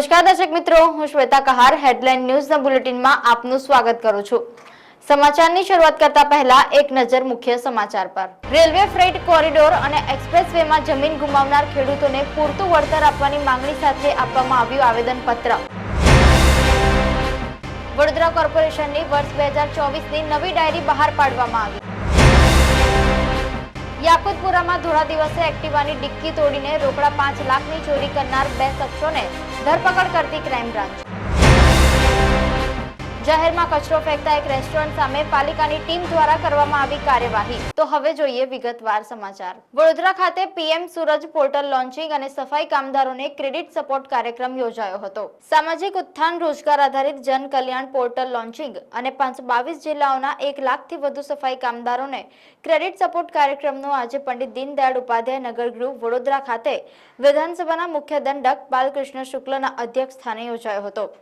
નમસ્કાર દર્શક મિત્રો, હું શ્વેતા કહાર હેડલાઇન ન્યૂઝના બુલેટિનમાં આપનું સ્વાગત કરું છું. સમાચારની શરૂઆત કરતા પહેલા એક નજર મુખ્ય સમાચાર પર. રેલવે ફ્રેટ કોરિડોર અને એક્સપ્રેસ વેમાં જમીન ગુમાવનાર ખેડૂતોને પૂરતું વળતર આપવાની માંગણી સાથે આપવામાં આવ્યું આવેદનપત્ર. વડોદરા કોર્પોરેશનની વર્ષ બે હજાર ચોવીસની નવી ડાયરી બહાર પાડવામાં આવી. યાકુતપુરામાં ધોળા દિવસે એક્ટિવાની ડિક્કી તોડીને રોકડા પાંચ લાખની ચોરી કરનાર બે શખ્સોને ધરપકડ કરતી ક્રાઇમ બ્રાન્ચ. જાહેરમાં કચરો ફેંકતા એક રેસ્ટોરન્ટ સામે પાલિકાની ટીમ દ્વારા કરવામાં આવી કાર્યવાહી. તો હવે જોઈએ વિગતવાર સમાચાર. વડોદરા ખાતે પીએમ સૂરજ પોર્ટલ લોન્ચિંગ અને સફાઈ કામદારોને ક્રેડિટ સપોર્ટ કાર્યક્રમ યોજાયો હતો. સામાજિક ઉત્થાન રોજગાર આધારિત જન કલ્યાણ પોર્ટલ લોન્ચિંગ અને પાંચસો બાવીસ જિલ્લાઓના એક લાખથી વધુ સફાઈ કામદારોને ક્રેડિટ સપોર્ટ કાર્યક્રમનો આજે પંડિત દીનદયાળ ઉપાધ્યાય નગર ગૃહ વડોદરા ખાતે વિધાનસભાના મુખ્ય દંડક બાલકૃષ્ણ શુક્લના અધ્યક્ષ સ્થાને યોજાયો હતો.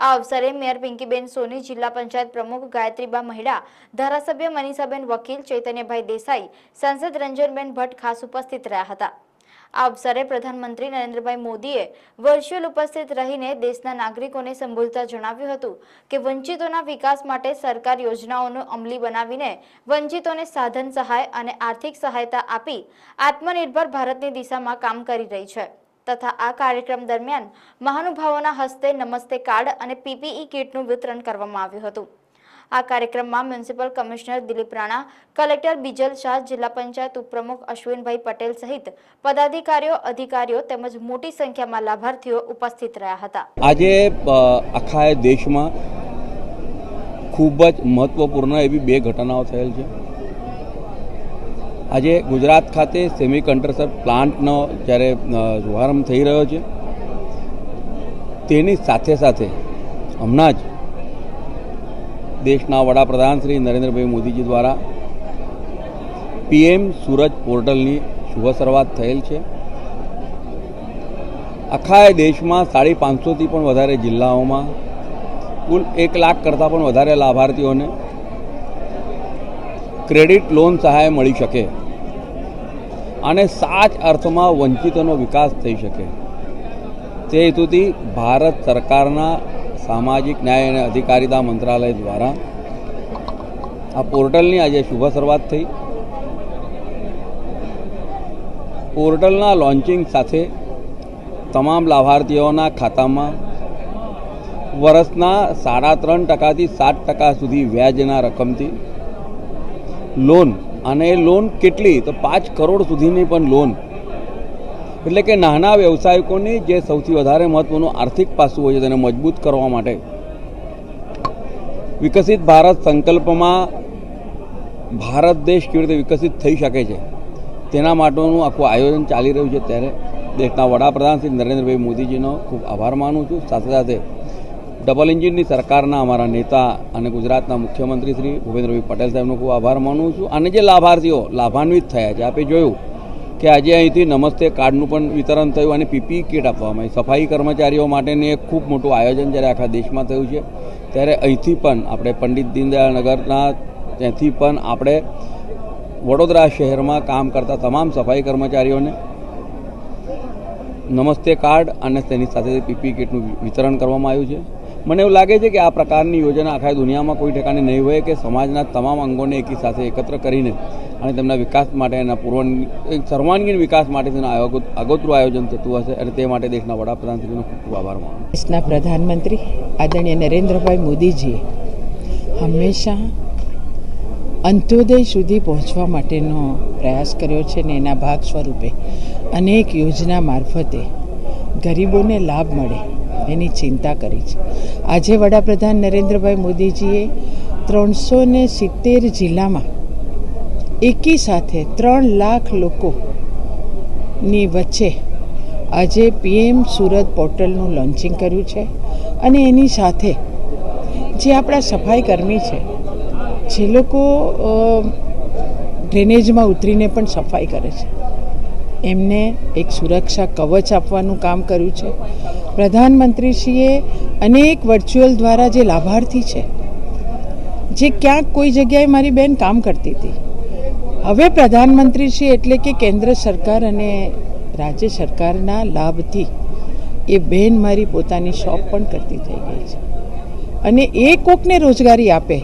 આ અવસરે મેયર પિંકીબેન સોની, જિલ્લા પંચાયત પ્રમુખ ગાયત્રીબા મહિડા, ધારાસભ્ય મનીષાબેન વકીલ, ચૈતન્યભાઈ દેસાઈ, સાંસદ રંજનબેન ભટ્ટ ખાસ ઉપસ્થિત રહ્યા હતા. આ અવસરે પ્રધાનમંત્રી નરેન્દ્રભાઈ મોદીએ વર્ચ્યુઅલ ઉપસ્થિત રહીને દેશના નાગરિકોને સંબોધતા જણાવ્યું હતું કે વંચિતોના વિકાસ માટે સરકાર યોજનાઓનો અમલી બનાવીને વંચિતોને સાધન સહાય અને આર્થિક સહાયતા આપી આત્મનિર્ભર ભારતની દિશામાં કામ કરી રહી છે. તથા આ કાર્યક્રમ દરમિયાન મહાનુભાવોના હસ્તે નમસ્તે કાર્ડ અને પીપીઈ કીટનું વિતરણ કરવામાં આવ્યું હતું. આ કાર્યક્રમમાં municipal commissioner Dilip Rana, collector Bijal Shah, જિલ્લા પંચાયત ઉપપ્રમુખ અશ્વિનભાઈ પટેલ સહિત પદાધિકારીઓ, અધિકારીઓ તેમજ મોટી સંખ્યામાં લાભાર્થીઓ ઉપસ્થિત રહ્યા હતા. આજે આખા દેશમાં ખૂબ જ મહત્વપૂર્ણ એવી બે ઘટનાઓ થયેલ છે. આજે ગુજરાત ખાતે સેમી કન્ડક્ટર પ્લાન્ટનો જ્યારે શુભારંભ થઈ રહ્યો છે, તેની સાથે સાથે હમણાં જ દેશના વડાપ્રધાન શ્રી નરેન્દ્રભાઈ મોદીજી દ્વારા પીએમ સુરજ પોર્ટલની શુભ શરૂઆત થયેલ છે. આખા દેશમાં સાડી પાંચસોથી પણ વધારે જિલ્લાઓમાં કુલ એક લાખ કરતાં પણ વધારે લાભાર્થીઓને ક્રેડિટ લોન સહાય મળી શકે. અને સાચ અર્થમાં વંચિતોનો વિકાસ થઈ શકે. તે હેતુથી ભારત સરકારના સામાજિક ન્યાય અને અધિકારીતા મંત્રાલય દ્વારા આ પોર્ટલની આજે શુભ શરૂઆત થઈ. પોર્ટલના લોન્ચિંગ સાથે તમામ લાભાર્થીઓના ખાતામાં વર્ષના સાડા ત્રણ ટકાથી સાત ટકા સુધી વ્યાજના રકમથી લોન. અને એ લોન કેટલી? તો પાંચ કરોડ સુધીની પણ લોન. એટલે કે નાના વ્યવસાયિકોની જે સૌથી વધારે મહત્ત્વનું આર્થિક પાસું હોય છે તેને મજબૂત કરવા માટે. વિકસિત ભારત સંકલ્પમાં ભારત દેશ કેવી રીતે વિકસિત થઈ શકે છે? તેના માટેનું આખું આયોજન ચાલી રહ્યું છે ત્યારે. દેશના વડાપ્રધાન શ્રી નરેન્દ્રભાઈ મોદીજીનો ખૂબ આભાર માનું છું. સાથે સાથે ડબલ એન્જિનની સરકારના અમારા નેતા અને ગુજરાતના મુખ્યમંત્રી શ્રી ભૂપેન્દ્રભાઈ પટેલ સાહેબનો ખૂબ આભાર માનું છું. અને જે લાભાર્થીઓ લાભાન્વિત થયા છે, આપે જોયું કે આજે અહીંથી નમસ્તે કાર્ડનું પણ વિતરણ થયું અને પીપી કિટ આપવામાં આવી. સફાઈ કર્મચારીઓ માટેની એક ખૂબ મોટું આયોજન જ્યારે આખા દેશમાં થયું છે, ત્યારે અહીંથી પણ આપણે પંડિત દીનદયાળ નગરના ત્યાંથી પણ આપણે વડોદરા શહેરમાં કામ કરતા તમામ સફાઈ કર્મચારીઓને નમસ્તે કાર્ડ અને તેની સાથે પીપી કિટનું વિતરણ કરવામાં આવ્યું છે. મને એવું લાગે છે કે આ પ્રકારની યોજના આખા દુનિયામાં કોઈ ઠેકાણે નહીં હોય કે સમાજના તમામ અંગોને એકી સાથે એકત્ર કરીને અને તેમના વિકાસ માટે એના પૂર્વ સર્વાંગીણ વિકાસ માટે તેના આગોતરું આયોજન થતું હશે અને તે માટે દેશના વડાપ્રધાનશ્રીનો ખૂબ ખૂબ આભાર માનું દેશના પ્રધાનમંત્રી આદરણીય નરેન્દ્રભાઈ મોદીજીએ હંમેશા અંત્યોદય સુધી પહોંચવા માટેનો પ્રયાસ કર્યો છે ને એના ભાગ સ્વરૂપે અનેક યોજના મારફતે ગરીબોને લાભ મળે એની ચિંતા કરી છે. આજે વડાપ્રધાન નરેન્દ્રભાઈ મોદીજીએ ત્રણસો ને સિત્તેર જિલ્લામાં એકી સાથે ત્રણ લાખ લોકોની વચ્ચે આજે પીએમ સુરત પોર્ટલનું લોન્ચિંગ કર્યું છે અને એની સાથે જે આપણા સફાઈ કર્મી છે, જે લોકો ડ્રેનેજમાં ઉતરીને પણ સફાઈ કરે છે. એમને એક સુરક્ષા કવચ આપવાનું કામ કર્યું છે. પ્રધાનમંત્રીશ્રીએ અનેક વર્ચ્યુઅલ દ્વારા જે લાભાર્થી છે, જે ક્યાંક કોઈ જગ્યાએ મારી બેન કામ કરતી હતી. હવે પ્રધાનમંત્રીશ્રી એટલે કે કેન્દ્ર સરકાર અને રાજ્ય સરકારના લાભથી એ બહેન મારી પોતાની શોપ પણ કરતી થઈ ગઈ છે. અને એ કોકને રોજગારી આપે,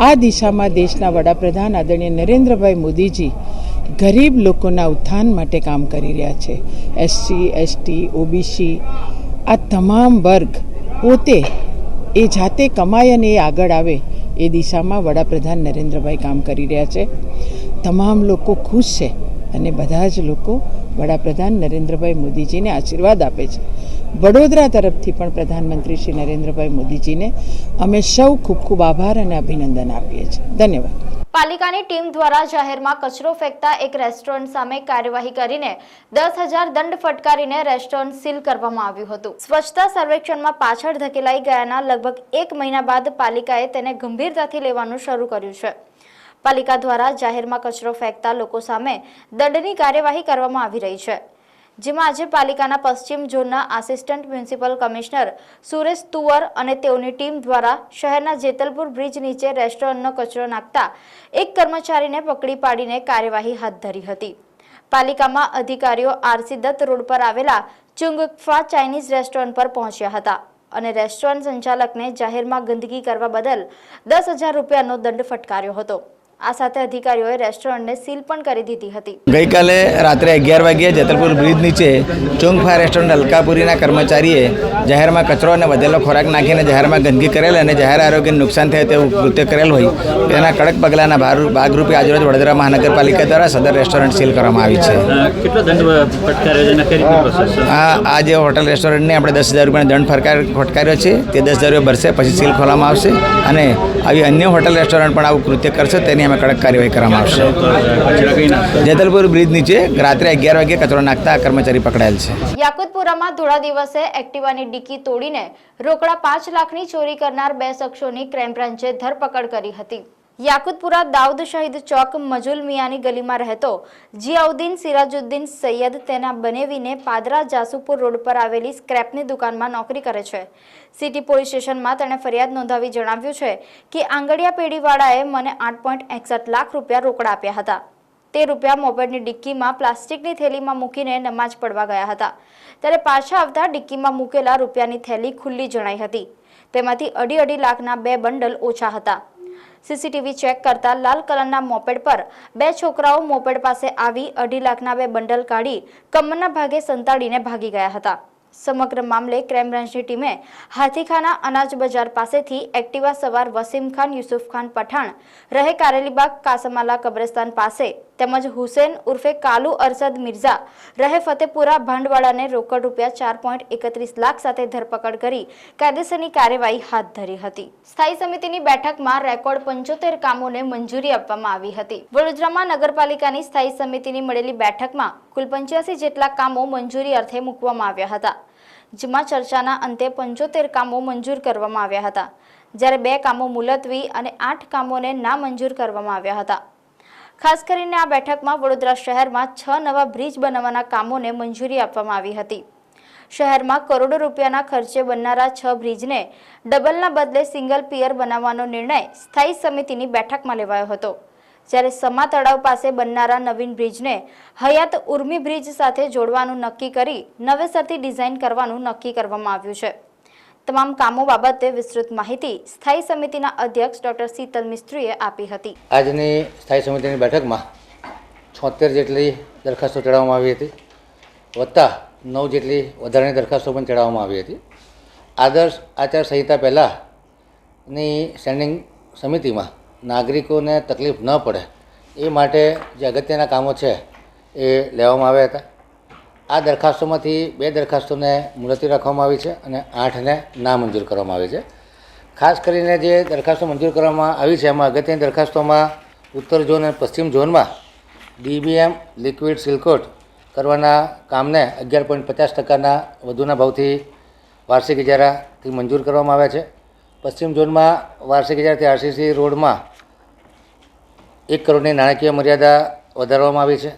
આ દિશામાં દેશના વડાપ્રધાન આદરણીય નરેન્દ્રભાઈ મોદીજી ગરીબ લોકોના ઉત્થાન માટે કામ કરી રહ્યા છે. એસસી એસટી ઓબીસી આ તમામ વર્ગ પોતે એ જાતે કમાય અને એ આગળ આવે એ દિશામાં વડાપ્રધાન નરેન્દ્રભાઈ કામ કરી રહ્યા છે. તમામ લોકો ખુશ છે અને બધા જ લોકો વડાપ્રધાન નરેન્દ્રભાઈ મોદીજીને આશીર્વાદ આપે છે. વડોદરા તરફથી પણ પ્રધાનમંત્રી શ્રી નરેન્દ્રભાઈ મોદીજીને અમે સૌ ખૂબ ખૂબ આભાર અને અભિનંદન આપીએ છીએ. ધન્યવાદ. પાલિકાની ટીમ દ્વારા જાહેરમાં કચરો ફેંકતા એક રેસ્ટોરન્ટ સામે કાર્યવાહી કરીને દસ હજાર દંડ ફટકારીને રેસ્ટોરન્ટ સીલ કરવામાં આવ્યું હતું. સ્વચ્છતા સર્વેક્ષણમાં પાછળ ધકેલાઈ ગયાના લગભગ એક મહિના બાદ પાલિકાએ તેને ગંભીરતાથી લેવાનું શરૂ કર્યું છે. પાલિકા દ્વારા જાહેરમાં કચરો ફેંકતા લોકો સામે દંડની કાર્યવાહી કરવામાં આવી રહી છે. જેમાં આજે પાલિકાના પશ્ચિમ ઝોનના assistant municipal commissioner Suresh Tuvar અને તેઓની ટીમ દ્વારા શહેરના જેતલપુર બ્રિજ નીચે રેસ્ટોરન્ટનો કચરો નાખતા એક કર્મચારીને પકડી પાડીને કાર્યવાહી હાથ ધરી હતી. પાલિકામાં અધિકારીઓ આરસી દત્ત રોડ પર આવેલા ચુંગફા ચાઇનીઝ રેસ્ટોરન્ટ પર પહોંચ્યા હતા અને રેસ્ટોરન્ટ સંચાલકને જાહેરમાં ગંદકી કરવા બદલ દસ હજાર રૂપિયાનો દંડ ફટકાર્યો હતો. આ સાથે અધિકારીઓએ રેસ્ટોરન્ટને સીલ પણ કરી દીધી હતી. ગઈકાલે રાત્રે અગિયાર વાગ્યે જેતલપુર બ્રિજ નીચે ચુંગફા રેસ્ટોરન્ટ અલકાપુરીના કર્મચારીએ જાહેરમાં કચરો અને વધેલો ખોરાક નાખીને જાહેરમાં ગંદકી કરેલ અને જાહેર આરોગ્યને નુકસાન થાય તેવું કૃત્ય કરેલ હોય. તેના કડક પગલાંના ભાર- ભાગરૂપે આજરોજ વડોદરા મહાનગરપાલિકા દ્વારા સદર રેસ્ટોરન્ટ સીલ કરવામાં આવી છે. કેટલો દંડ ફટકાર્યો આ આ જે હોટલ રેસ્ટોરન્ટને આપણે દસ હજાર રૂપિયાનો દંડ ફટકાર ફટકાર્યો છે તે દસ હજાર રૂપિયા ભરશે પછી સીલ ખોલવામાં આવશે અને આવી અન્ય હોટલ રેસ્ટોરન્ટ પણ આવું કૃત્ય કરશે તેની અમે કડક કાર્યવાહી કરવામાં આવશે. જેતલપુર બ્રિજ નીચે રાત્રે અગિયાર વાગે કચરો નાખતા કર્મચારી પકડાયેલ છે. યાકુતપુરામાં ધોળા દિવસે એક્ટિવાની ડિક્કી તોડીને રોકડા પાંચ લાખની ચોરી કરનાર બે શખ્સોની ક્રાઇમ બ્રાન્ચે ધરપકડ કરી હતી. યાકુતપુરા દાઉદ શહીદ ચોક મજુલ મિયાની ગલીમાં રહેતો જિયાઉદ્દીન સિરાજુદ્દીન સૈયદ તેના બનેવીને પાદરા જાસુપુર રોડ પર આવેલી સ્ક્રેપની દુકાનમાં નોકરી કરે છે. સિટી પોલીસ સ્ટેશનમાં તેણે ફરિયાદ નોંધાવી જણાવ્યું છે કે આંગડિયા પેઢીવાળાએ મને આઠ લાખ રૂપિયા રોકડા આપ્યા હતા. તે રૂપિયા મોપેડની ડિક્કીમાં પ્લાસ્ટિકની થેલીમાં મૂકીને નમાજ પડવા ગયા હતા. ત્યારે પાછા આવતા ડિક્કીમાં મૂકેલા રૂપિયાની થેલી ખુલ્લી જણાઈ હતી. તેમાંથી અઢી અઢી લાખના બે બંડલ ઓછા હતા. સીસીટીવી ચેક કરતા લાલ કલરના મોપેડ પર બે છોકરાઓ મોપેડ પાસે આવી અઢી લાખના બે બંડલ કાઢી કમરના ભાગે સંતાડીને ભાગી ગયા હતા. સમગ્ર મામલે ક્રાઇમ બ્રાન્ચની ટીમે હાથીખાના અનાજ બજાર પાસેથી એક્ટિવા સવાર વસીમ ખાન, યુસુફ ખાન પઠાણ રહે કારેલીબાગ કાસમાલા કબ્રસ્તાન પાસે તેમજ હુસેન ઉર્ફે કાલુ અરસદ મિર્ઝા રહે ફતેપુરા ભાંડવાળાને રોકડ રૂપિયા ચાર પોઈન્ટ એકત્રીસ લાખ સાથે ધરપકડ કરી કાયદેસરની કાર્યવાહી હાથ ધરી હતી. સ્થાયી સમિતિની બેઠકમાં રેકોર્ડ પંચોતેર કામોને મંજૂરી આપવામાં આવી હતી. વડોદરામાં નગરપાલિકાની સ્થાયી સમિતિની મળેલી બેઠકમાં કુલ પંચ્યાસી જેટલા કામો મંજૂરી અર્થે મૂકવામાં આવ્યા હતા, જેમાં ચર્ચાના અંતે પંચોતેર કામો મંજૂર કરવામાં આવ્યા હતા. જ્યારે બે કામો મુલતવી અને આઠ કામોને નામંજૂર કરવામાં આવ્યા હતા. ખાસ કરીને આ બેઠકમાં વડોદરા શહેરમાં છ નવા બ્રિજ બનાવવાના કામોને મંજૂરી આપવામાં આવી હતી. શહેરમાં કરોડો રૂપિયાના ખર્ચે બનનારા છ બ્રિજને ડબલના બદલે સિંગલ પિયર બનાવવાનો નિર્ણય સ્થાયી સમિતિની બેઠકમાં લેવાયો હતો. જ્યારે સમા તળાવ પાસે બનનારા નવીન બ્રિજને હયાત ઉર્મી બ્રિજ સાથે જોડવાનું નક્કી કરી નવેસરથી ડિઝાઇન કરવાનું નક્કી કરવામાં આવ્યું છે. તમામ કામો બાબતે વિસ્તૃત માહિતી સ્થાયી સમિતિના અધ્યક્ષ ડોક્ટર શીતલ મિસ્ત્રીએ આપી હતી. આજની સ્થાયી સમિતિની બેઠકમાં છોતેર જેટલી દરખાસ્તો ચડાવવામાં આવી હતી, વત્તા નવ જેટલી વધારાની દરખાસ્તો પણ ચડાવવામાં આવી હતી. આદર્શ આચાર સંહિતા પહેલાંની સ્ટેન્ડિંગ સમિતિમાં નાગરિકોને તકલીફ ન પડે એ માટે જે અગત્યના કામો છે એ લેવામાં આવ્યા હતા. આ દરખાસ્તોમાંથી બે દરખાસ્તોને મુલતવી રાખવામાં આવી છે અને આઠને નામંજૂર કરવામાં આવી છે. ખાસ કરીને જે દરખાસ્તો મંજૂર કરવામાં આવી છે, એમાં અગત્યની દરખાસ્તોમાં ઉત્તર ઝોન અને પશ્ચિમ ઝોનમાં ડીબીએમ લિક્વિડ સિલકોટ કરવાના કામને અગિયાર પોઈન્ટ પચાસ ટકાના વધુના ભાવથી વાર્ષિક ઇજારાથી મંજૂર કરવામાં આવ્યા છે. પશ્ચિમ ઝોનમાં વાર્ષિક ઇજારાથી આરસીસી રોડમાં એક કરોડની નાણાકીય મર્યાદા વધારવામાં આવી છે.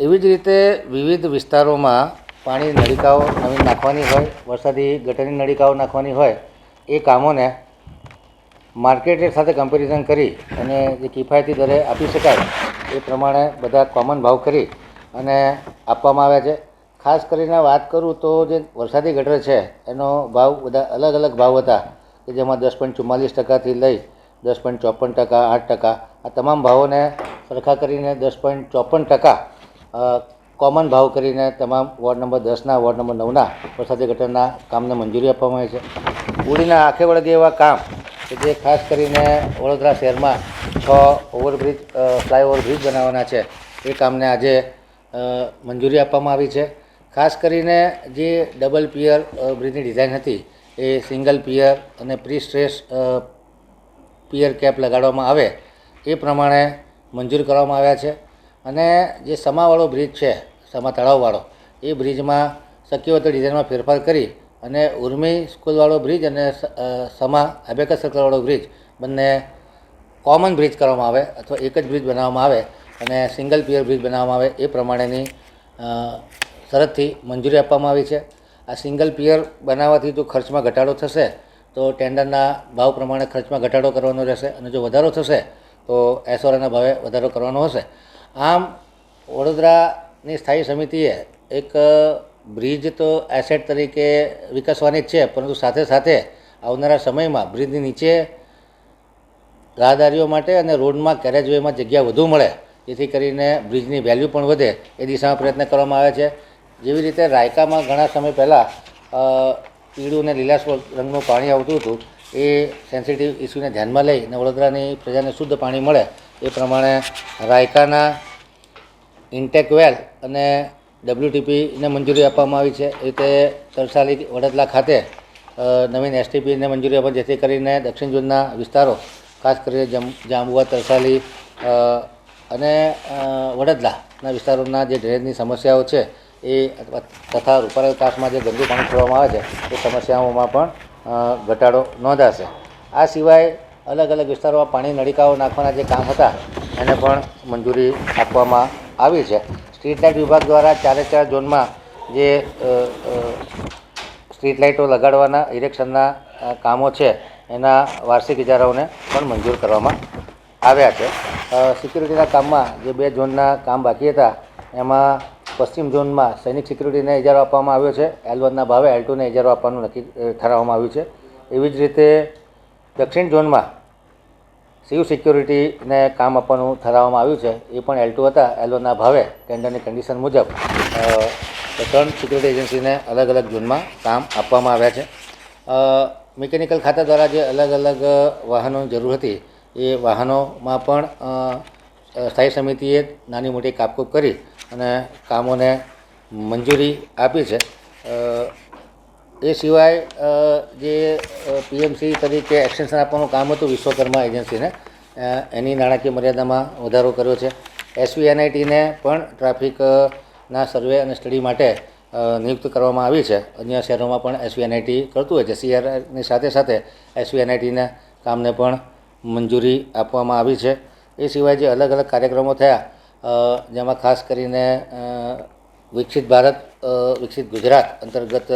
એવી જ રીતે વિવિધ વિસ્તારોમાં પાણી નળિકાઓ નવીન નાખવાની હોય, વરસાદી ગટરની નળિકાઓ નાખવાની હોય, એ કામોને માર્કેટ રેટ સાથે કમ્પેરિઝન કરી અને જે કિફાયતી દરે આપી શકાય, એ પ્રમાણે બધા કોમન ભાવ કરી અને આપવામાં આવ્યા છે. ખાસ કરીને વાત કરું તો જે વરસાદી ગટર છે, એનો ભાવ બધા અલગ અલગ ભાવ હતા, કે જેમાં દસ પોઈન્ટ ચુમ્માલીસ ટકાથી લઈ દસ પોઈન્ટ ચોપન ટકા, આઠ ટકા, આ તમામ ભાવોને સરખા કરીને દસ પોઈન્ટ ચોપન ટકા કોમન ભાવ કરીને તમામ વોર્ડ નંબર દસના, વોર્ડ નંબર નવના વરસાદી ગટરના કામને મંજૂરી આપવામાં આવી છે. ઉડીના આંખે વળગે એવા કામ કે જે ખાસ કરીને વડોદરા શહેરમાં છ ઓવરબ્રિજ ફ્લાયઓવર બ્રિજ બનાવવાના છે. એ કામને આજે મંજૂરી આપવામાં આવી છે. ખાસ કરીને જે ડબલ પિયર બ્રિજની ડિઝાઇન હતી એ સિંગલ પિયર અને પ્રી સ્ટ્રેસ પિયર કેપ લગાડવામાં આવે એ પ્રમાણે મંજૂર કરવામાં આવ્યા છે. અને જે સમાવાળો બ્રિજ છે, સમા તળાવવાળો, એ બ્રિજમાં શક્ય હોય તો ડિઝાઇનમાં ફેરફાર કરી અને ઉર્મી સ્કૂલવાળો બ્રિજ અને સમા અબેકસ સર્કલવાળો બ્રિજ બંને કોમન બ્રિજ કરવામાં આવે અથવા એક જ બ્રિજ બનાવવામાં આવે અને સિંગલ પિયર બ્રિજ બનાવવામાં આવે એ પ્રમાણેની શરતથી મંજૂરી આપવામાં આવી છે. આ સિંગલ પિયર બનાવવાથી જો ખર્ચમાં ઘટાડો થશે, તો ટેન્ડરના ભાવ પ્રમાણે ખર્ચમાં ઘટાડો કરવાનો રહેશે અને જો વધારો થશે, તો એસઓરાના ભાવે વધારો કરવાનો હશે. આમ વડોદરાની સ્થાયી સમિતિએ એક બ્રિજ તો એસેટ તરીકે વિકસવાની જ છે, પરંતુ સાથે સાથે આવનારા સમયમાં બ્રિજની નીચે રાહદારીઓ માટે અને રોડમાં કેરેજવેમાં જગ્યા વધુ મળે, જેથી કરીને બ્રિજની વેલ્યુ પણ વધે એ દિશામાં પ્રયત્ન કરવામાં આવે છે. જેવી રીતે રાયકામાં ઘણા સમય પહેલાં પીળું અને લીલાશ રંગનું પાણી આવતું હતું, એ સેન્સિટિવ ઇસ્યુને ધ્યાનમાં લઈ અને વડોદરાની પ્રજાને શુદ્ધ પાણી મળે એ પ્રમાણે રાયકાના ઇન્ટેક વેલ અને ડબ્લ્યુટીપીને મંજૂરી આપવામાં આવી છે. એ રીતે તરસાલી વડદલા ખાતે નવીન એસટીપીને મંજૂરી આપવા જેથી કરીને દક્ષિણ ઝોનના વિસ્તારો, ખાસ કરીને જમ જાંબુઆ તરસાલી અને વડદલાના વિસ્તારોના જે ડ્રેનેજની સમસ્યાઓ છે, એ તથા રૂપારેલ કાશમાં જે ગંદુ પાણી છોડવામાં આવે છે, એ સમસ્યાઓમાં પણ ઘટાડો નોંધાશે. આ સિવાય અલગ અલગ વિસ્તારોમાં પાણી નળીકાઓ નાખવાના જે કામ હતા, એને પણ મંજૂરી આપવામાં આવી છે. સ્ટ્રીટ લાઇટ વિભાગ દ્વારા ચારે ચાર ઝોનમાં જે સ્ટ્રીટ લાઇટો લગાડવાના ઇરેક્શનના કામો છે, એના વાર્ષિક ઇજારાઓને પણ મંજૂર કરવામાં આવ્યા છે. સિક્યુરિટીના કામમાં જે બે ઝોનના કામ બાકી હતા, એમાં પશ્ચિમ ઝોનમાં સૈનિક સિક્યુરિટીને ઇજારો આપવામાં આવ્યો છે, એલ વનના ભાવે એલ ટુને ઇજારો આપવાનું નક્કી ઠરાવવામાં આવ્યું છે. એવી જ રીતે દક્ષિણ ઝોનમાં સીવ સિક્યુરિટીને કામ આપવાનું ઠરાવવામાં આવ્યું છે. એ પણ એલ ટુ હતા. એલ વનના ભાવે ટેન્ડરની કન્ડિશન મુજબ ત્રણ સિક્યુરિટી એજન્સીને અલગ અલગ ઝોનમાં કામ આપવામાં આવ્યા છે. મિકેનિકલ ખાતા દ્વારા જે અલગ અલગ વાહનોની જરૂર હતી, એ વાહનોમાં પણ સ્થાયી સમિતિએ નાની મોટી કાપકૂપ કરી અને કામોને મંજૂરી આપી છે. એ સિવાય જે પીએમસી તરીકે એક્સટેન્શન આપવાનું કામ હતું વિશ્વકર્મા એજન્સીને એની નાણાકીય મર્યાદામાં વધારો કર્યો છે. એસવી એનઆઈટીને પણ ટ્રાફિકના સર્વે અને સ્ટડી માટે નિયુક્ત કરવામાં આવી છે. અન્ય શહેરોમાં પણ એસવી એનઆઈટી કરતું હોય છે. સીઆરની સાથે સાથે એસવી એનઆઈટીના કામને પણ મંજૂરી આપવામાં આવી છે. એ સિવાય જે અલગ અલગ કાર્યક્રમો થયા જેમાં ખાસ કરીને વિકસિત ભારત વિકસિત ગુજરાત અંતર્ગત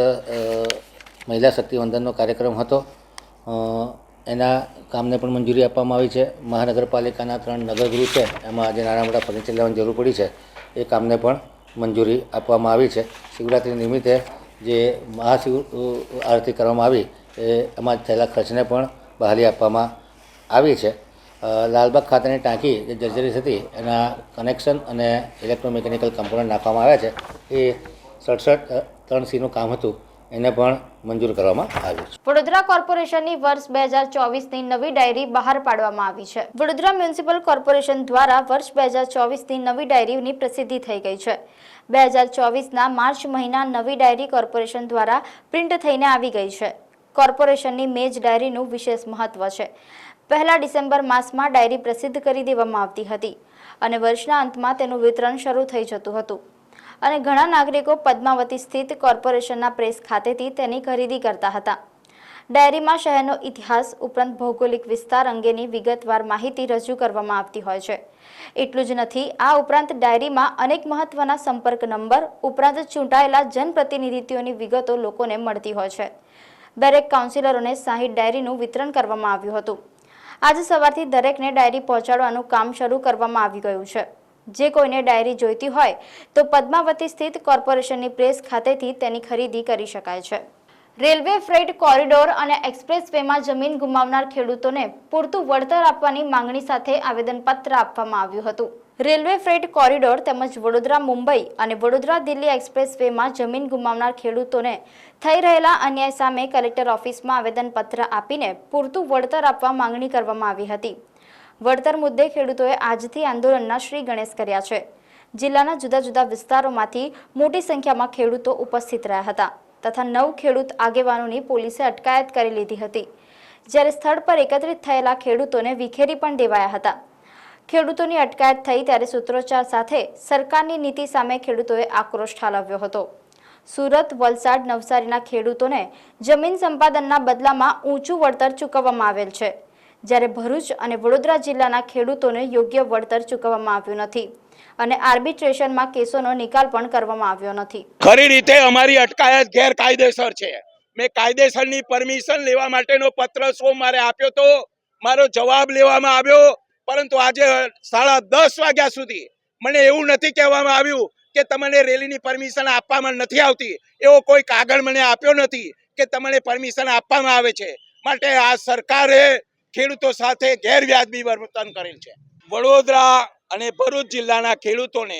મહિલા શક્તિવંદનનો કાર્યક્રમ હતો. એના કામને પણ મંજૂરી આપવામાં આવી છે. મહાનગરપાલિકાના ત્રણ નગરગૃહ છે. એમાં આજે નાના મોટા ફર્નિચર લેવાની જરૂર પડી છે. એ કામને પણ મંજૂરી આપવામાં આવી છે. શિવરાત્રિ નિમિત્તે જે મહાશિવ આરતી કરવામાં આવી, એ એમાં થયેલા ખર્ચને પણ બહાલી આપવામાં આવી છે. લાલબાગ ખાતેની ટાંકી જે જર્જરી હતી, એના કનેક્શન અને ઇલેક્ટ્રોમિકેનિકલ કમ્પોનન્ટ નાખવામાં આવ્યા છે. એ સડસઠ ત્રણ સીનું કામ હતું, એને પણ મંજૂર કરવામાં આવ્યું છે. વડોદરા કોર્પોરેશનની વર્ષ બે હજાર ચોવીસની નવી ડાયરી બહાર પાડવામાં આવી છે. વડોદરા મ્યુનિસિપલ કોર્પોરેશન દ્વારા વર્ષ બે હજાર ચોવીસની નવી ડાયરીની પ્રસિદ્ધિ થઈ ગઈ છે. બે હજાર ચોવીસના માર્ચ મહિના નવી ડાયરી કોર્પોરેશન દ્વારા પ્રિન્ટ થઈને આવી ગઈ છે. કોર્પોરેશનની મેજ ડાયરીનું વિશેષ મહત્વ છે. પહેલા ડિસેમ્બર માસમાં ડાયરી પ્રસિદ્ધ કરી દેવામાં આવતી હતી અને વર્ષના અંતમાં તેનું વિતરણ શરૂ થઈ જતું હતું. અને ઘણા નાગરિકો પદ્માવતી સ્થિત કોર્પોરેશનના પ્રેસ ખાતેથી તેની ખરીદી કરતા હતા. ડાયરીમાં શહેરનો ઇતિહાસ ઉપરાંત ભૌગોલિક વિસ્તાર અંગેની વિગતવાર માહિતી રજૂ કરવામાં આવતી હોય છે. એટલું જ નથી, આ ઉપરાંત ડાયરીમાં અનેક મહત્વના સંપર્ક નંબર ઉપરાંત ચૂંટાયેલા જનપ્રતિનિધિત્વોની વિગતો લોકોને મળતી હોય છે. દરેક કાઉન્સિલરોને સાહીઠ ડાયરીનું વિતરણ કરવામાં આવ્યું હતું. આજે સવારથી દરેકને ડાયરી પહોંચાડવાનું કામ શરૂ કરવામાં આવી ગયું છે. જે કોઈને ડાયરી જોઈતી હોય તો પદ્માવતી સ્થિત કોર્પોરેશનની પ્રેસ ખાતેથી તેની ખરીદી કરી શકાય છે. રેલવે ફ્રેટ કોરિડોર અને એક્સપ્રેસ વેમાં જમીન ગુમાવનાર ખેડૂતોને પૂરતું વળતર આપવાની માંગણી સાથે આવેદનપત્ર આપવામાં આવ્યું હતું. રેલવે ફ્રેટ કોરિડોર તેમજ વડોદરા મુંબઈ અને વડોદરા દિલ્હી એક્સપ્રેસ વેમાં જમીન ગુમાવનાર ખેડૂતોને થઈ રહેલા અન્યાય સામે કલેક્ટર ઓફિસમાં આવેદનપત્ર આપીને પૂરતું વળતર આપવા માંગણી કરવામાં આવી હતી. વળતર મુદ્દે ખેડૂતોએ આજથી આંદોલનના શ્રી ગણેશ કર્યા છે. જિલ્લાના જુદા જુદા વિસ્તારોમાંથી મોટી સંખ્યામાં ખેડૂતો ઉપસ્થિત રહ્યા હતા તથા નવ ખેડૂત આગેવાનોની પોલીસે અટકાયત કરી લીધી હતી. જ્યારે સ્થળ પર એકત્રિત થયેલા ખેડૂતોને વિખેરી પણ દેવાયા હતા. ખેડૂતોની અટકાયત થઈ ત્યારે સૂત્રોચ્ચાર સાથે સરકારની નીતિ સામે ખેડૂતોએ આક્રોશ ઠાલવ્યો હતો. સુરત, વલસાડ, નવસારીના ખેડૂતોને જમીન સંપાદનના બદલામાં ઊંચું વળતર ચૂકવવામાં આવેલ છે. જ્યારે ભરૂચ અને વડોદરા જિલ્લાના ખેડૂતોને યોગ્ય વળતર ચૂકવવામાં આવ્યું નથી અને આર્બિટ્રેશનમાં કેસોનો નિકાલ પણ કરવામાં આવ્યો નથી. ખરી રીતે અમારી અટકાયત ગેરકાયદેસર છે. મેં કાયદેસરની પરમિશન લેવા માટેનો પત્ર સોમવારે આપ્યો તો? મારો જવાબ લેવામાં આવ્યો, પરંતુ આજે સાડા દસ વાગ્યા સુધી મને એવું નથી કહેવામાં આવ્યું કે તમને રેલીની પરમિશન આપવામાં નથી આવતી. એવો કોઈ કાગળ મને આપ્યો નથી કે તમને પરમિશન આપવામાં આવે છે. માટે આ સરકારે ખેડૂતો સાથે ગેરવ્યાજબી વર્તન કરેલ છે. વડોદરા અને ભરૂચ જિલ્લાના ખેડૂતોને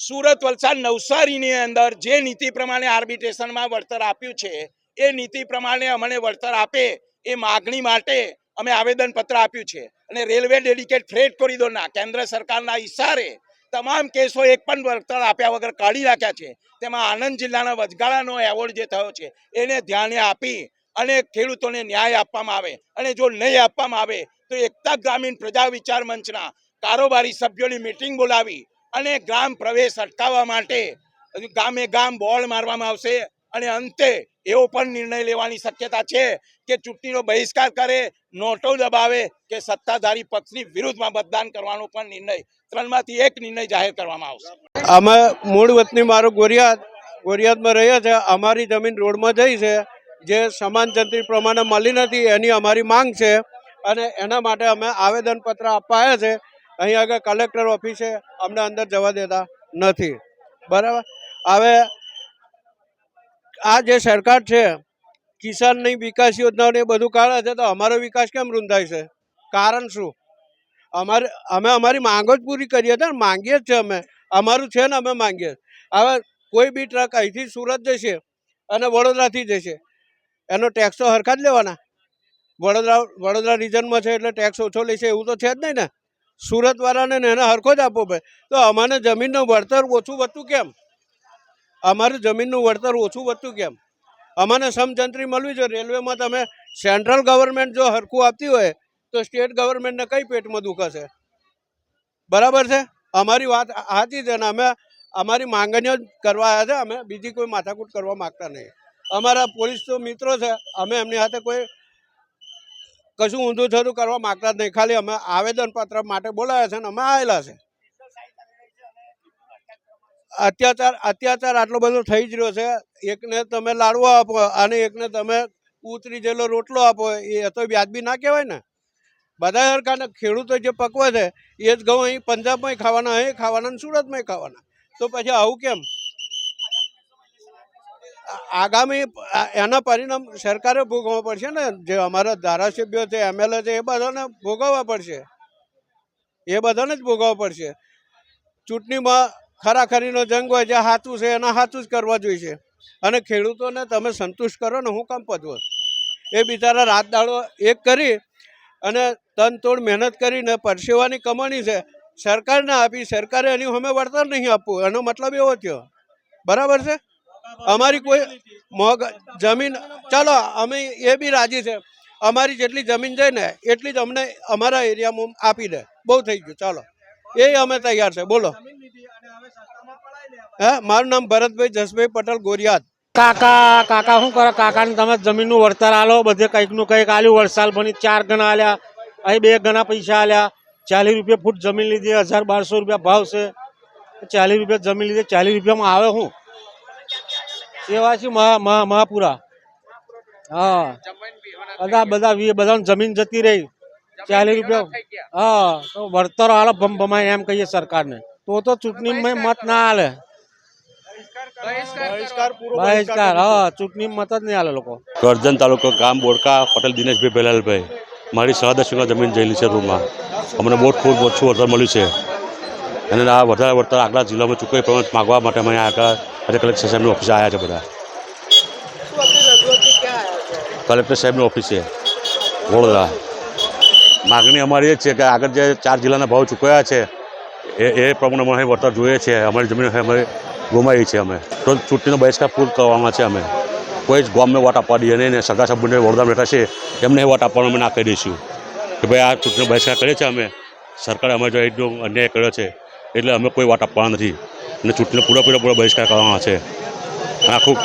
સુરત વલસાડ નવસારીની અંદર જે નીતિ પ્રમાણે આર્બિટ્રેશનમાં વળતર આપ્યું છે, એ નીતિ પ્રમાણે અમને વળતર આપે એ માગણી માટે અમે આવેદનપત્ર આપ્યું છે. અને રેલવે ડેડિકેટ ફ્રેટ કોરિડોરના કેન્દ્ર સરકારના ઈશારે તમામ કેસો એક પણ વળતર આપ્યા વગર કાઢી નાખ્યા છે. તેમાં આણંદ જિલ્લાના વચગાળાનો એવોર્ડ જે થયો છે, એને ધ્યાને આપી અને ખેડૂતોને ન્યાય આપવામાં આવે અને જો નહીં આપવામાં આવે તો એકતા ગ્રામીણ પ્રજા વિચાર મંચના કારોબારી સભ્યોની મિટિંગ બોલાવી અને ગ્રામ પ્રવેશ અટકાવવા માટે ગામે ગામ બોલ મારવામાં આવશે અને અંતે એવો પણ નિર્ણય લેવાની શક્યતા છે કે ચૂંટણીનો બહિષ્કાર કરે, નોટો દબાવે કે સત્તાધારી પક્ષની વિરુદ્ધમાં મતદાન કરવાનો પણ નિર્ણય ત્રણમાંથી એક નિર્ણય જાહેર કરવામાં આવશે. અમે મૂળ વતની મારો ગોરિયાદ, ગોરિયાદમાં રહ્યા છે, અમારી જમીન રોડમાં જઈ છે. જે સમાન જંત્રી પ્રમાણે મળી નથી, એની અમારી માંગ છે અને એના માટે અમે આવેદનપત્ર આવ્યા છે. અહીં આગળ કલેક્ટર ઓફિસે અમને અંદર જવા દેતા નથી. બરાબર? હવે આ જે સરકાર છે, કિસાનની વિકાસ યોજનાઓને એ બધું કાઢે છે, તો અમારો વિકાસ કેમ રૂંધાય છે? કારણ શું? અમારે, અમે અમારી માંગો જ પૂરી કરીએ છીએ માંગીએ જ છે અમે. અમારું છે ને, અમે માંગીએ. હવે કોઈ બી ટ્રક અહીંથી સુરત જશે અને વડોદરાથી જશે એનો ટેક્સ તો હરખા જ લેવાના. વડોદરા વડોદરા રિજનમાં છે એટલે ટેક્સ ઓછો લેશે એવું તો છે જ નહીં ને. સુરતવાળાને એને હરખો જ આપવો પડે. તો અમારે જમીનનું વળતર ઓછું વધતું કેમ? અમારે જમીનનું વળતર ઓછું વધતું કેમ? અમારે સમજંત્રી મળવી જોઈએ. રેલવેમાં તમે સેન્ટ્રલ ગવર્મેન્ટ જો હરખું આપતી હોય, તો સ્ટેટ ગવર્મેન્ટને કઈ પેટમાં દુખાશે બરાબર છે? અમારી વાત સાચી છે ને, અમે અમારી માંગણીઓ કરવા આવ્યા છે. અમે બીજી કોઈ માથાકૂટ કરવા માંગતા નહીં. અમારા પોલીસ તો મિત્રો છે. અમે એમની સાથે કોઈ કશું ઊંધું થતું કરવા માંગતા જ નહીં. ખાલી અમે આવેદનપત્ર માટે બોલાવ્યા છે ને અમે આવેલા છે. અત્યાચાર અત્યાચાર આટલો બધો થઈ જ રહ્યો છે. એકને તમે લાડવો આપો અને એકને તમે ઉતરી જેલો રોટલો આપો, એ તો વ્યાજબી ના કહેવાય ને? બધા સરકારને ખેડૂતો જે પકવે છે, એ જ ઘઉં અહીં પંજાબમાં ખાવાના, અહીં ખાવાના સુરતમાં ખાવાના. તો પછી આવું કેમ? આગામી એના પરિણામ સરકારે ભોગવવા પડશે ને? જે અમારા ધારાસભ્યો છે, એમએલએ છે, એ બધાને ભોગવવા પડશે. એ બધાને જ ભોગવવા પડશે. ચૂંટણીમાં ખરાખરીનો જંગ હોય, જે હાથું છે, એના હાથું જ કરવા જોઈએ અને ખેડૂતોને તમે સંતુષ્ટ કરો ને, હું કામ પદવો એ બિચારા રાત દાડો એક કરી અને તન તોડ મહેનત કરીને પરસેવાની કમાણી છે. સરકારને આપી, સરકારે એની અમે વળતર નહીં આપવું. એનો મતલબ એવો થયો. બરાબર છે? અમારી કોઈ મોગ જમીન ચાલો, અમે એ બી રાજી છે. અમારી જેટલી જમીન જાય ને, એટલી જ અમને અમારા એરિયામાં આપી દે. બહુ થઈ ગયું. ચાલો. એ અમે તૈયાર છે. બોલો. હે? મારું નામ ભરતભાઈ જસભાઈ પટેલ ગોરિયાદ. કાકા કાકા, શું કરો? કાકાને તમે જમીનનું વળતર આલો. બધે કંઈકનું કંઈક આલ્યું. વરસાદ ભણી ચાર ગણા આલ્યા. અહીં બે ગણા પૈસા આલ્યા. ચાલીસ રૂપિયા ફૂટ જમીન લીધી. હજાર બારસો રૂપિયા ભાવ છે. ચાલીસ રૂપિયા જમીન લીધી. ચાલીસ રૂપિયામાં આવે શું સેવાસી મહા મહા મહાપુરા. હા. બધા બધા બધા બધાને જમીન જતી રહી. ચાલીસ રૂપિયા હા તો વળતર આલો ભમ ભમાય એમ કહીએ સરકારને. તો તો તો ચૂંટણીમાં મત ના હાલે બહિષ્કાર હા ચૂંટણી મત જ નહીં હાલે લોકો. કરજણ તાલુકો ગામ બોડકા પટેલ દિનેશભાઈ ભેલાલભાઈ. મારી સાડા જમીન જયેલી છે રૂમમાં. અમને બહુ ખૂબ ઓછું વળતર મળ્યું છે. અને આ વધારે વળતર આગલા જિલ્લામાં ચૂકવી પ્રમાણે માગવા માટે અમે આગળ આજે કલેક્ટર સાહેબની ઓફિસે આવ્યા છે બધા. કલેક્ટર સાહેબની ઓફિસે વડોદરા. માગણી અમારી એ છે કે આગળ જે ચાર જિલ્લાના ભાવ ચૂકવ્યા છે, એ એ પ્રમાણે અમારે વળતર જોઈએ છે, અમારી જમીન અમારે ગુમાવી છે અમે. તો ચૂંટણીનો બહિષ્કાર પૂર કરવાના છે અમે. કોઈ જ ગામને વોટ આપવા દઈએ નહીં ને સગા સંબંધીને વડોદરા બેઠા છે, એમને વોટ આપવાનું અમે ના કહી દઈશું. કે ભાઈ આ ચૂંટણીનો બહિષ્કાર કરીએ છીએ અમે? સરકારે અમે જો અન્યાય કર્યો છે, એટલે અમે કોઈ વોટ આપવાના નથી. અને ચૂંટણીનો પૂરેપૂરો પૂરો બહિષ્કાર કરવામાં છે. આખું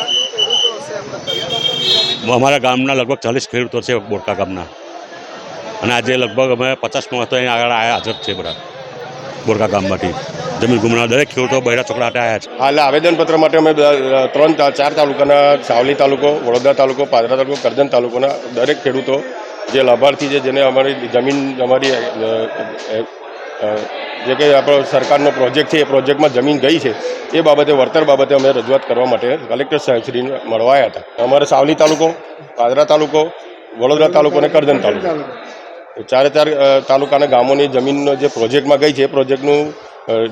અમારા ગામના લગભગ ચાલીસ ખેડૂતો છે બોરકા ગામના. અને આજે લગભગ અમે પચાસ માણસો અહીં આગળ આવ્યા હાજર છે બધા બોરકા ગામમાંથી. જમીન ગુમના દરેક ખેડૂતો બહેરા ચોકડા આવ્યા છે. હાલ આવેદનપત્ર માટે અમે ત્રણ ચાર તાલુકાના, સાવલી તાલુકો, વડોદરા તાલુકો, પાદરા તાલુકો, કરજણ તાલુકોના દરેક ખેડૂતો, જે લાભાર્થી છે, જેને અમારી જમીન, અમારી જે કે આપણો સરકારનો પ્રોજેક્ટ છે, એ પ્રોજેક્ટમાં જમીન ગઈ છે, એ બાબતે, વળતર બાબતે અમે રજૂઆત કરવા માટે કલેક્ટર સાહેબશ્રીને મળવા આવ્યા હતા. અમારે સાવલી તાલુકો, પાદરા તાલુકો, વડોદરા તાલુકો અને કરજણ તાલુકો. ચારે ચાર તાલુકાના ગામોની જમીનનો જે પ્રોજેક્ટમાં ગઈ છે, એ પ્રોજેક્ટનું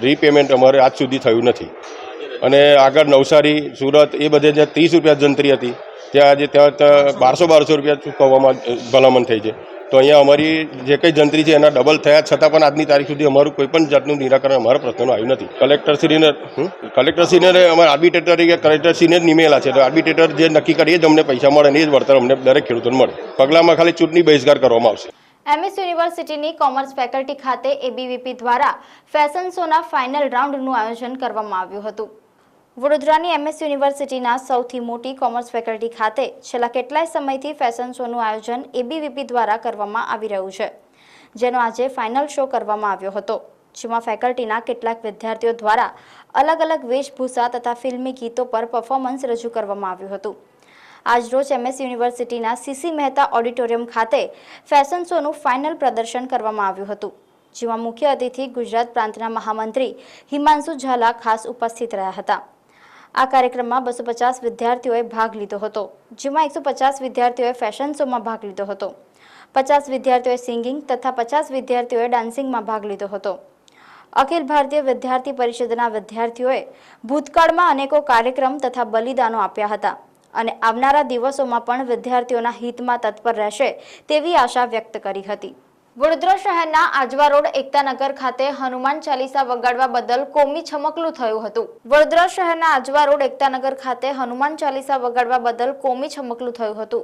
રીપેમેન્ટ અમારે આજ સુધી થયું નથી. અને આગળ નવસારી, સુરત, એ બધે જ્યાં ત્રીસ રૂપિયા જંત્રી હતી, ત્યાં આજે ત્યાં બારસો બારસો રૂપિયા ચૂકવવામાં ભલામણ થઈ છે. તો અહીંયા અમારી જે કંઈ જંત્રી છે એના ડબલ થયા છતાં પણ આજની તારીખ સુધી અમારું કોઈ પણ જાતનું નિરાકરણ, અમારા પ્રશ્નનું આવ્યું નથી. કલેક્ટરશ્રીને? કલેક્ટરશ્રીને અમે આર્બિટ્રેટર તરીકે કલેક્ટરશ્રીને જ નિમેલા છે. તો આર્બિટ્રેટર જે નક્કી કરીએ જ અમને પૈસા મળે ને જ વળતર અમને દરેક ખેડૂતોને મળે. પગલામાં ખાલી ચૂંટણી બહિષ્કાર કરવામાં આવશે. એમએસ યુનિવર્સિટીની કોમર્સ ફેકલ્ટી ખાતે એબીવીપી દ્વારા ફેશન શોના ફાઇનલ રાઉન્ડનું આયોજન કરવામાં આવ્યું હતું. વડોદરાની એમએસ યુનિવર્સિટીના સૌથી મોટી કોમર્સ ફેકલ્ટી ખાતે છેલ્લા કેટલાય સમયથી ફેશન શોનું આયોજન એબીવીપી દ્વારા કરવામાં આવી રહ્યું છે, જેનો આજે ફાઇનલ શો કરવામાં આવ્યો હતો, જેમાં ફેકલ્ટીના કેટલાક વિદ્યાર્થીઓ દ્વારા અલગ અલગ વેશભૂષા તથા ફિલ્મી ગીતો પર પરફોર્મન્સ રજૂ કરવામાં આવ્યું હતું. આજરોજ એમએસ યુનિવર્સિટીના સીસી મહેતા ઓડિટોરિયમ ખાતે ફેશન શોનું ફાઇનલ પ્રદર્શન કરવામાં આવ્યું હતું, જેમાં મુખ્ય અતિથિ ગુજરાત પ્રાંતના મહામંત્રી હિમાંશુ ઝાલા ખાસ ઉપસ્થિત રહ્યા હતા. આ કાર્યક્રમમાં બસો પચાસ વિદ્યાર્થીઓએ ભાગ લીધો હતો, જેમાં એકસો પચાસ વિદ્યાર્થીઓએ ફેશન શોમાં ભાગ લીધો હતો. પચાસ વિદ્યાર્થીઓએ સિંગિંગ તથા પચાસ વિદ્યાર્થીઓએ ડાન્સિંગમાં ભાગ લીધો હતો. અખિલ ભારતીય વિદ્યાર્થી પરિષદના વિદ્યાર્થીઓએ ભૂતકાળમાં અનેકો કાર્યક્રમ તથા બલિદાનો આપ્યા હતા અને આવનારા દિવસોમાં પણ વિદ્યાર્થીઓના હિતમાં તત્પર રહેશે તેવી આશા વ્યક્ત કરી હતી. વડોદરા શહેરના આજવા રોડ એકતાનગર ખાતે હનુમાન ચાલીસા વગાડવા બદલ કોમી છમકલું થયું હતું. વડોદરા શહેરના આજવા રોડ એકતાનગર ખાતે હનુમાન ચાલીસા વગાડવા બદલ કોમી છમકલું થયું હતું.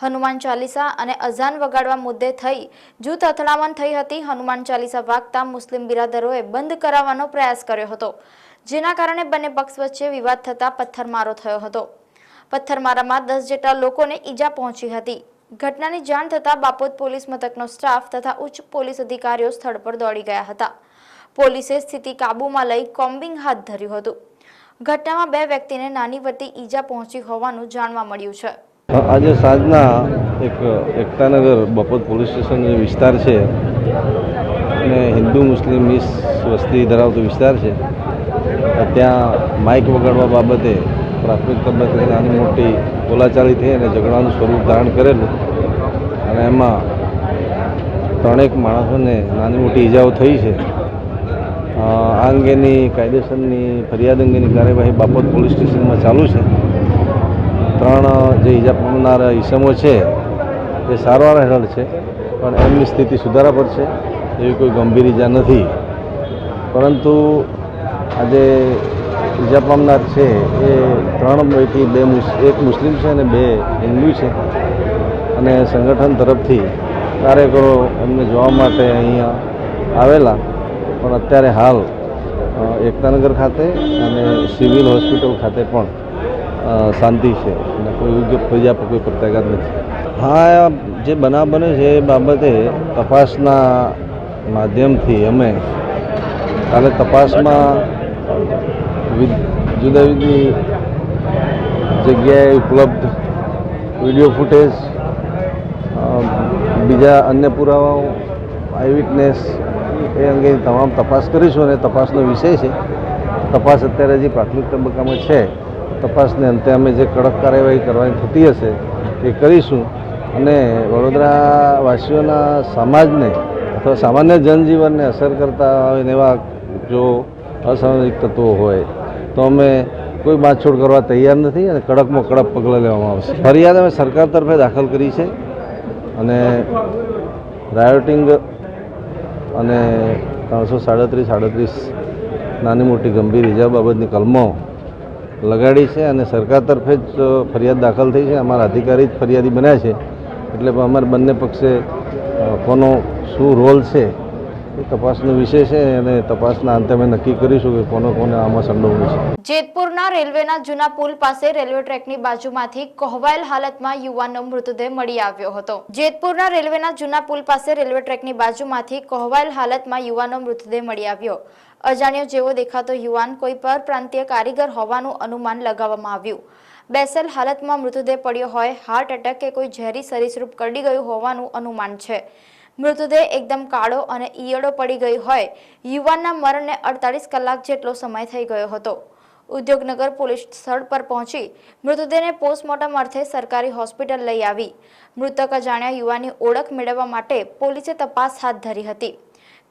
હનુમાન ચાલીસા અને અઝાન વગાડવા મુદ્દે થઈ જૂથ અથડામણ થઈ હતી. હનુમાન ચાલીસા વાગતા મુસ્લિમ બિરાદરોએ બંધ કરાવવાનો પ્રયાસ કર્યો હતો. જેના કારણે બંને પક્ષ વચ્ચે વિવાદ થતા પથ્થરમારો થયો હતો. પથ્થરમારામાં દસ જેટલા લોકોને ઈજા પહોંચી હતી. ઘટનાની જાણ થતાં બાપોદ પોલીસ મથકનો સ્ટાફ તથા ઉચ્ચ પોલીસ અધિકારીઓ સ્થળ પર દોડી ગયા હતા. પોલીસે સ્થિતિ કાબૂમાં લઈ કોમ્બિંગ હાથ ધર્યું હતું. ઘટનામાં બે વ્યક્તિને નાની વટી ઈજા પહોંચી હોવાનું જાણવા મળ્યું છે. આજે સાંજના એક એકતાનગર બપોત પોલીસ સ્ટેશન જે વિસ્તાર છે, અને હિન્દુ મુસ્લિમ મિસ વસ્તી ધરાવતો વિસ્તાર છે, ત્યાં માઇક વગાડવા બાબતે પ્રાથમિક તબક્કે નાની મોટી બોલાચાલી થઈ અને ઝઘડાનું સ્વરૂપ ધારણ કરેલું. અને એમાં ત્રણેક માણસોને નાની મોટી ઈજાઓ થઈ છે. આ અંગેની કાયદેસરની ફરિયાદ અંગેની કાર્યવાહી બાપત પોલીસ સ્ટેશનમાં ચાલુ છે. ત્રણ જે ઈજા પામનાર ઈસમો છે, એ સારવાર હેઠળ છે, પણ એમની સ્થિતિ સુધારા પર છે, એવી કોઈ ગંભીર ઈજા નથી. પરંતુ આજે ઈજા પામનાર છે એ ત્રણ પૈકી બે એક મુસ્લિમ છે અને બે હિન્દુ છે. અને સંગઠન તરફથી કાર્યકરો એમને જોવા માટે અહીંયા આવેલા. પણ અત્યારે હાલ એકતાનગર ખાતે અને સિવિલ હોસ્પિટલ ખાતે પણ શાંતિ છે. અને કોઈ યોગ્ય ફરિયાદ પર કોઈ પ્રત્યાઘાત નથી. હા જે બનાવ બને છે એ બાબતે તપાસના માધ્યમથી અમે કાલે તપાસમાં જુદા જુદી જગ્યાએ ઉપલબ્ધ વીડિયો ફૂટેજ બીજા અન્ય પુરાવાઓ, આઈ વિટનેસ એ અંગે તમામ તપાસ કરીશું અને તપાસનો વિષય છે. તપાસ અત્યારે હજી પ્રાથમિક તબક્કામાં છે, તપાસને અંતે અમે જે કડક કાર્યવાહી કરવાની થતી હશે એ કરીશું. અને વડોદરા વાસીઓના સમાજને અથવા સામાન્ય જનજીવનને અસર કરતા હોય એવા જો અસામાજિક તત્વો હોય તો અમે કોઈ બાંધછોડ કરવા તૈયાર નથી અને કડકમાં કડક પગલાં લેવામાં આવશે. ફરિયાદ અમે સરકાર તરફે દાખલ કરી છે અને રાયોટિંગ અને ત્રણસો સાડત્રીસ સાડત્રીસ નાની મોટી ગંભીર ઇજા બાબતની કલમો લગાડી છે અને સરકાર તરફે જ ફરિયાદ દાખલ થઈ છે. અમારા અધિકારી જ ફરિયાદી બન્યા છે. એટલે અમારે બંને પક્ષે કોનો શું રોલ છે તપાસનો વિષય છે અને તપાસના અંતે અમે નક્કી કરીશું કે કોને કોને આમાં સંડોવણી છે. જેતપુરના રેલવેના જૂના પુલ પાસે રેલવે ટ્રેકની બાજુમાંથી કોહવાયેલ હાલતમાં યુવાનનો મૃતદેહ મળી આવ્યો હતો. જેતપુરના રેલવેના જૂના પુલ પાસે રેલવે ટ્રેકની બાજુમાંથી કોહવાયેલ હાલતમાં યુવાનનો મૃતદેહ મળી આવ્યો. અજાણ્યો જેવો દેખાતો યુવાન કોઈ પરપ્રાંતીય કારીગર હોવાનું અનુમાન લગાવવામાં આવ્યું. બેસેલ હાલતમાં મૃતદેહ પડ્યો હોય, હાર્ટ એટેક કે કોઈ ઝેરી સરીસૃપ કરડી ગયું હોવાનું અનુમાન છે. મૃતદેહ એકદમ કાળો અને ઈયળો પડી ગઈ હોય. યુવાનના મરણને અડતાલીસ કલાક જેટલો સમય થઈ ગયો હતો. ઉદ્યોગનગર પોલીસ સ્થળ પર પહોંચી મૃતદેહને પોસ્ટમોર્ટમ અર્થે સરકારી હોસ્પિટલ લઈ આવી. મૃતક અજાણ્યા યુવાનની ઓળખ મેળવવા માટે પોલીસે તપાસ હાથ ધરી હતી.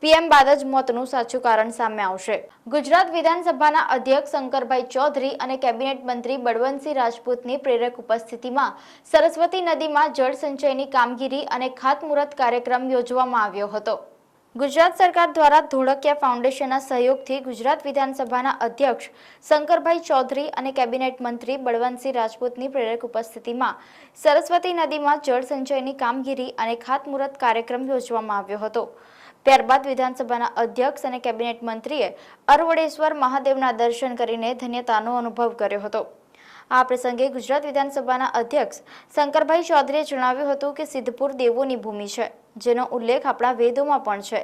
પીએમ બાદ જ મોતનું સાચું કારણ સામે આવશે. ગુજરાત વિધાનસભાના અધ્યક્ષ શંકરભાઈ ચૌધરી અને કેબિનેટ મંત્રી બળવંતસિંહ રાજપૂતની પ્રેરક ઉપસ્થિતિમાં સરસ્વતી નદીમાં જળ સંચયની કામગીરી અને ખાતમુહૂર્ત કાર્યક્રમ યોજવામાં આવ્યો હતો. ગુજરાત સરકાર દ્વારા ધોળકિયા ફાઉન્ડેશનના સહયોગથી ગુજરાત વિધાનસભાના અધ્યક્ષ શંકરભાઈ ચૌધરી અને કેબિનેટ મંત્રી બળવંતસિંહ રાજપૂતની પ્રેરક ઉપસ્થિતિમાં સરસ્વતી નદીમાં જળ સંચયની કામગીરી અને ખાતમુહૂર્ત કાર્યક્રમ યોજવામાં આવ્યો હતો. ત્યારબાદ વિધાનસભાના અધ્યક્ષ અને કેબિનેટ મંત્રીએ અરવડેશ્વર મહાદેવના દર્શન કરીને ધન્યતાનો અનુભવ કર્યો હતો. આ પ્રસંગે ગુજરાત વિધાનસભાના અધ્યક્ષ શંકરભાઈ ચૌધરીએ જણાવ્યું હતું કે સિદ્ધપુર દેવોની ભૂમિ છે, જેનો ઉલ્લેખ આપણા વેદોમાં પણ છે.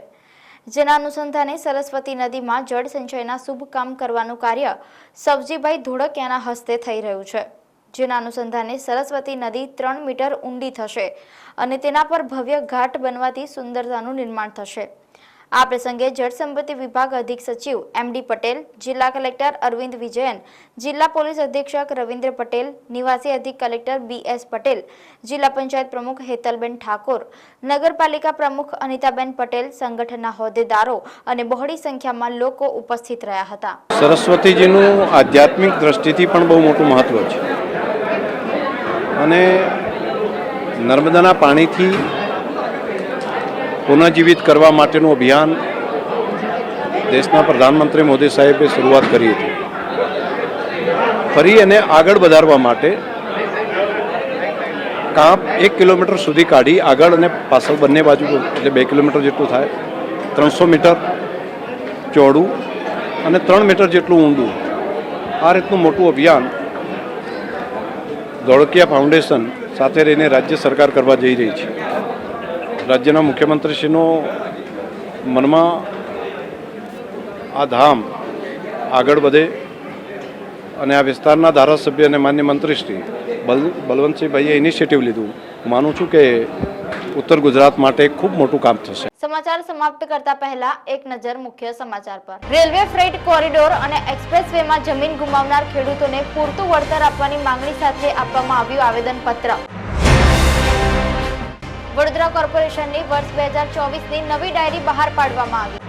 જેના અનુસંધાને સરસ્વતી નદીમાં જળ સંચયના શુભ કામ કરવાનું કાર્ય સવજીભાઈ ધોળકિયાના હસ્તે થઈ રહ્યું છે, જેના અનુસંધાને સરસ્વતી નદી ત્રણ મીટર ઊંડી થશે. અને તેના પર ભવ્ય ઘાટ બનવાથી સુંદરતાનું નિર્માણ થશે. આ પ્રસંગે જળસંપત્તિ વિભાગ અધિક સચિવ એમડી પટેલ, જિલ્લા કલેક્ટર અરવિંદ વિજયન, જિલ્લા પોલીસ અધિક્ષક રવિન્દ્ર પટેલ, નિવાસી અધિક કલેક્ટર બી એસ પટેલ, જિલ્લા પંચાયત પ્રમુખ હેતલબેન ઠાકોર, નગરપાલિકા પ્રમુખ અનિતાબેન પટેલ, સંગઠનના હોદ્દેદારો અને બહોળી સંખ્યામાં લોકો ઉપસ્થિત રહ્યા હતા. સરસ્વતીજીનું આધ્યાત્મિક દ્રષ્ટિથી પણ બહુ મોટું મહત્વ છે. અને નર્મદાના પાણીથી પુનઃજીવિત કરવા માટેનું અભિયાન દેશના પ્રધાનમંત્રી મોદી સાહેબે શરૂઆત કરી હતી. ફરી એને આગળ વધારવા માટે કાપ એક કિલોમીટર સુધી કાઢી આગળ અને પાછળ બંને બાજુ, એટલે બે કિલોમીટર જેટલું થાય, ત્રણસો મીટર ચોડું અને ત્રણ મીટર જેટલું ઊંડું. આ રીતનું મોટું અભિયાન ધોળકિયા ફાઉન્ડેશન સાથે રહીને રાજ્ય સરકાર કરવા જઈ રહી છે. રાજ્યના મુખ્યમંત્રીશ્રીનો મનમાં આ ધામ આગળ વધે અને આ વિસ્તારના ધારાસભ્ય અને માન્ય મંત્રીશ્રી બલ, બલવંતસિંહભાઈએ ઇનિશિયેટિવ લીધું. માનું છું કે ઉત્તર ગુજરાત માટે ખૂબ મોટું કામ થશે. સમાચાર સમાપ્ત કરતા પહેલા એક નજર મુખ્ય સમાચાર પર. રેલવે ફ્રેટ કોરિડોર અને એક્સપ્રેસ વેમાં જમીન ગુમાવનાર ખેડૂતોને પૂરતું વળતર આપવાની માંગણી સાથે આપવામાં આવ્યું આવેદનપત્ર. વડોદરા કોર્પોરેશનની વર્ષ બે હજાર ચોવીસની નવી ડાયરી બહાર પાડવામાં આવી.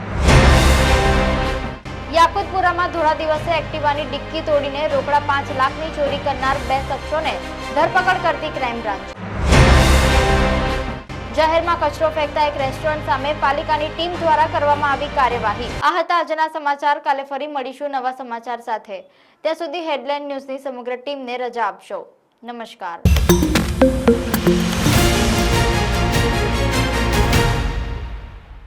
યાકુતપુરામાં ધોળા દિવસે એક્ટિવાની ડિક્કી તોડીને રોકડા પાંચ લાખની ચોરી કરનાર બે શખ્સોને ધરપકડ કરતી ક્રાઇમ બ્રાન્ચ. જાહેરમાં કચરો ફેંકતા એક રેસ્ટોરન્ટ સામે પાલિકાની ટીમ દ્વારા કરવામાં આવી કાર્યવાહી. આ હતા આજના સમાચાર. કાલે ફરી મળીશું નવા સમાચાર સાથે. ત્યાં સુધી હેડલાઇન ન્યૂઝની સમગ્ર ટીમને રજા આપશો. નમસ્કાર.